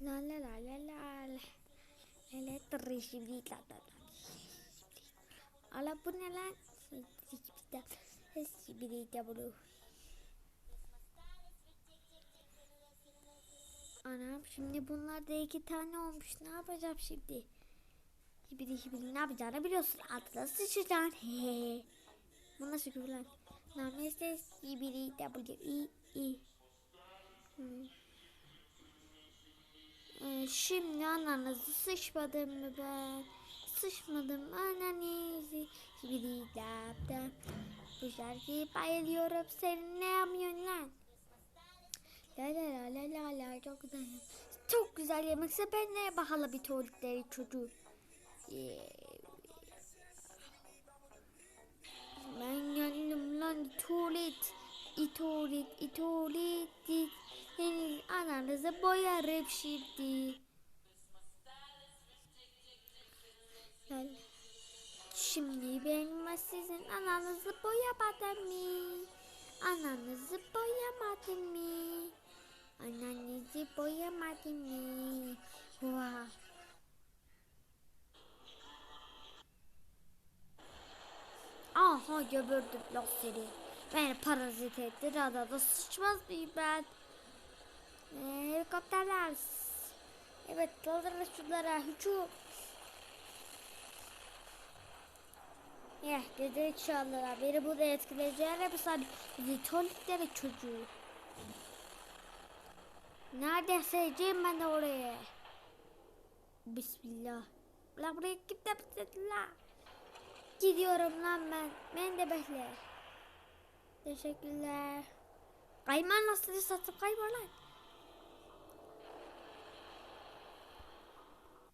La la la la la la. Tırı şimdi la la la. Ala bu ne lan? Şimdi de bunu. Anam şimdi bunlarda iki tane olmuş. Ne yapacağım şimdi? Hibidi hibidi ne yapacağını biliyorsun. Altına sıçacaksın. He. Bu nasıl küfür lan? Namaste hibidi w i i. Hmm. Şimdi ananızı sıçmadım mı ben? Sıçmadım ananızı. Hibidi dap dap. Bu şarkıyı bayılıyorum. Sen ne yapıyorsun lan? La la la la la la çok güzel. Çok güzel yemekse ben ne bahalı bir tuvaletleri çocuğu. Ee, Ben geldim lan tuvalet. İtuvalet, ituvalet. Senin ananızı boyarım şimdi. Lal. Şimdi ben sizin ananızı boyamadım mı? Ananızı boyamadım mı? Ananızı boyamadım mı? Wow. Aha göbürdüm lan seni. Beni parazit etti. Radada sıçmaz mıyım ben? Ee, helikopterler. Evet kaldırın şunlara. Hücum. Eh dedi çaldılar. Beni burada etkileyeceğine bir saniye. Litolikleri çocuğu. Nerede seveceğim ben de oraya. Bismillah. La buraya gittim la. Gidiyorum lan ben. Ben de bekle. Teşekkürler. Kayman nasıl satıp kayma lan.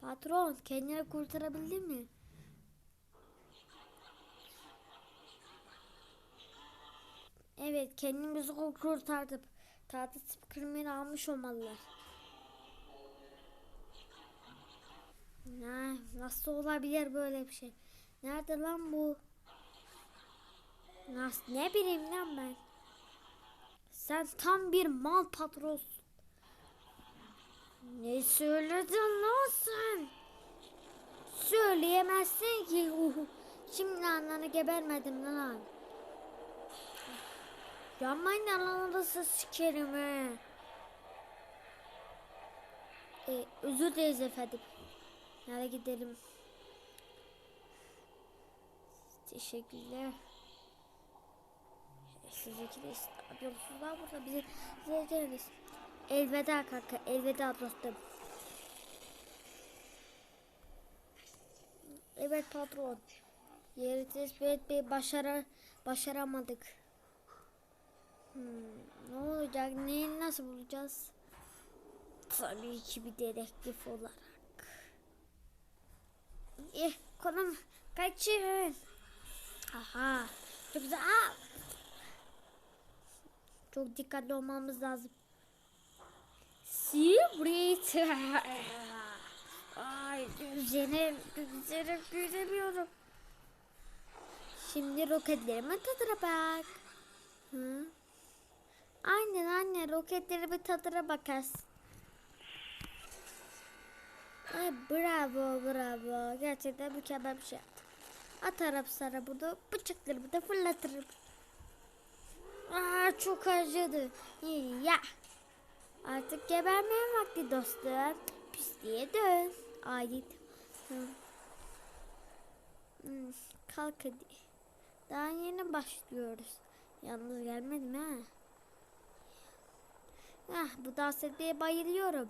Patron kendini kurtarabildin mi? Evet kendimizi kurtardık. Tatil spikermeni almış olmalılar. Ne, nasıl olabilir böyle bir şey? Nerede lan bu? Nasıl, ne bileyim lan ben. Sen tam bir mal patronsun. Ne söyledin lan sen? Söyleyemezsin ki. Uhu. Şimdi ananı gebermedim lan. Yanmayın ananızı sikerim he. Ee, özür dileriz efendim. Nereye gidelim? Teşekkürler. Siz ikiniz yapıyorsunuz lan burada bizi izleyeceğiniz. Elveda kanka, elveda dostum. Evet patron. Yeri tespit etmeyi başara, başaramadık. Hmm, ne olacak? Neyi nasıl bulacağız? Tabii ki bir dedektif olarak. Eh, konum kaçın. Aha. Çok güzel. Aa! Çok dikkatli olmamız lazım. Sibrit. Ay güzelim, güzelim, göremiyorum. Şimdi roketlerimin tadına bak. Hı? Aynen anne roketlerimin tadına bakarsın. Ay bravo bravo. Gerçekten mükemmel bir şey yaptın. Atarım sana bunu. Bıçaklarımı da fırlatırım. Aa, çok acıdı. Ya. Artık gebermeye vakti dostum. Pisliğe dön. Ait. Hmm, kalk hadi. Daha yeni başlıyoruz. Yalnız gelmedim ha. Ah, bu dans etmeye bayılıyorum.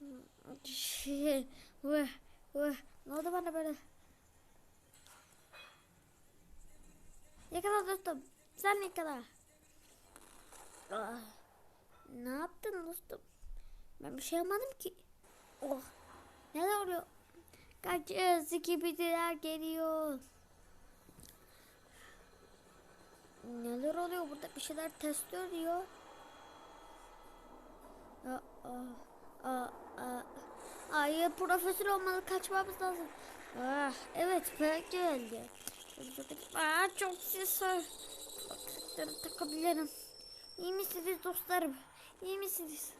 Vah, vah. Ne oldu bana böyle? Yakala dostum. Sen yakala. Ah, ne yaptın dostum? Ben bir şey yapmadım ki. Oh. Neler oluyor? Kaç skibidiler geliyor. Neler oluyor burada bir şeyler test ediyor. Aa, aa, aa, aa. Ay profesör olmalı kaçmamız lazım. Ah, evet pek geldi. Aa, çok ses var. Kulaklıkları takabilirim. İyi misiniz dostlarım? İyi misiniz?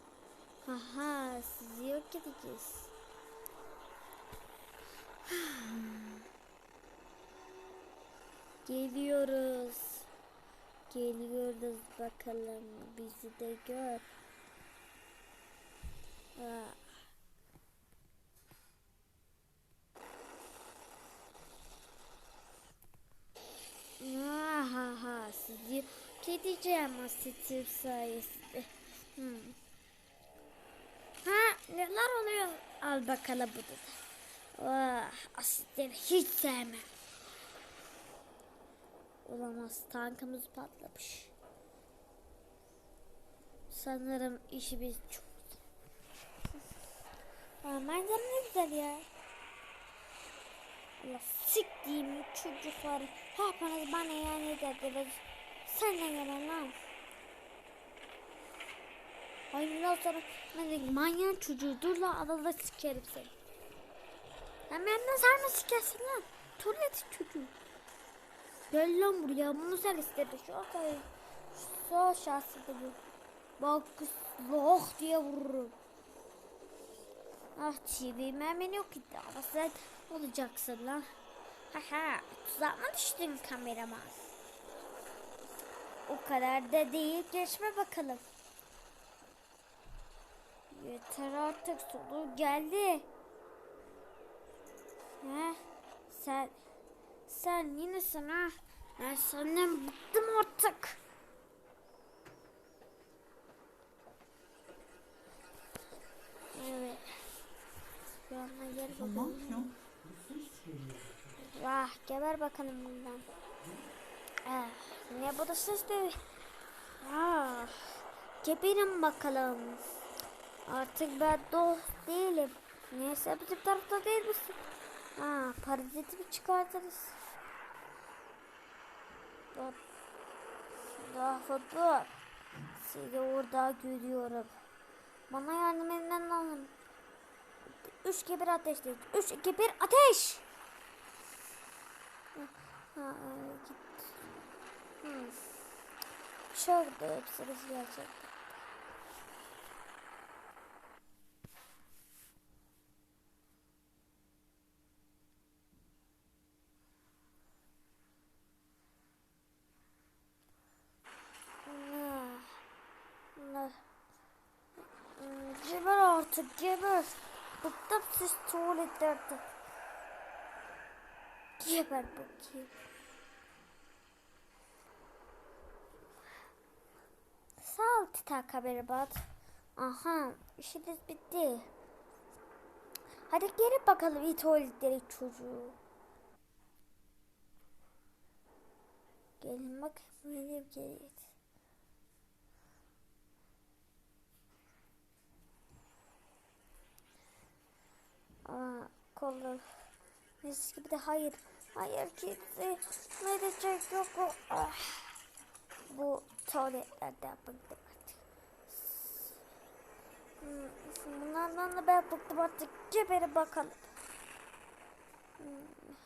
Aha sizi yok edeceğiz. Geliyoruz. Geliyoruz bakalım. Bizi de gör. Ah. Ha sizi gideceğim asitim sayesinde. Hmm. Ha neler oluyor? Al bakalım bunu da. Ah, asitleri hiç sevmem. Olamaz tankımız patlamış. Sanırım işimiz çok Aa, manzara ne güzel ya. Allah siktiğim çocuklar. Hepiniz bana yani dediniz. Sen ne gelen lan? Ay bundan sonra ben manyan çocuğu dur lan adada sikerim seni. Lan benden sarma sikersin lan. Tuvalet çocuğu. Gel lan buraya bunu sen istedin şu ortaya. Sol şahsı bu. Bak loh diye vururum. Ah çivi beni yok ama sen olacaksın lan. Haha tuzak mı düştün kameraman? O kadar da değil geçme bakalım. Yeter artık sonu geldi. He? Sen sen yine ha? Ben senden bıktım artık. Evet. Yanına gel bakalım. Vah geber bakalım bundan. Ah, ne bu da ses de. Ah, geberin bakalım. Artık ben dost değilim. Neyse bizim tarafta değil misin? Ha, parazitimi çıkartırız. Dur. Daha dur. Seni orada görüyorum. Bana yardım edilen lazım. Üç geber ateşle. Üç geber ateş. Ha, öyle git. Çok da hepsiniz gerçekten. Geber artık geber. Bıktım siz tuvaletlerden. Geber bakayım. Sağ ol Titan Kamerabat. Aha işiniz bitti. Hadi gelin bakalım iyi tuvaletleri çocuğu. Gelin bak benim gelin. Aa, kolum. Mis gibi de hayır. Hayır gitti. Verecek yok o. Ah. Bu tuvaletlerden bıktım artık. Hmm, Bunlardan da ben bıktım artık. Geberin bakalım. Hmm,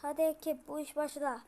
Hadi ekip bu iş başla.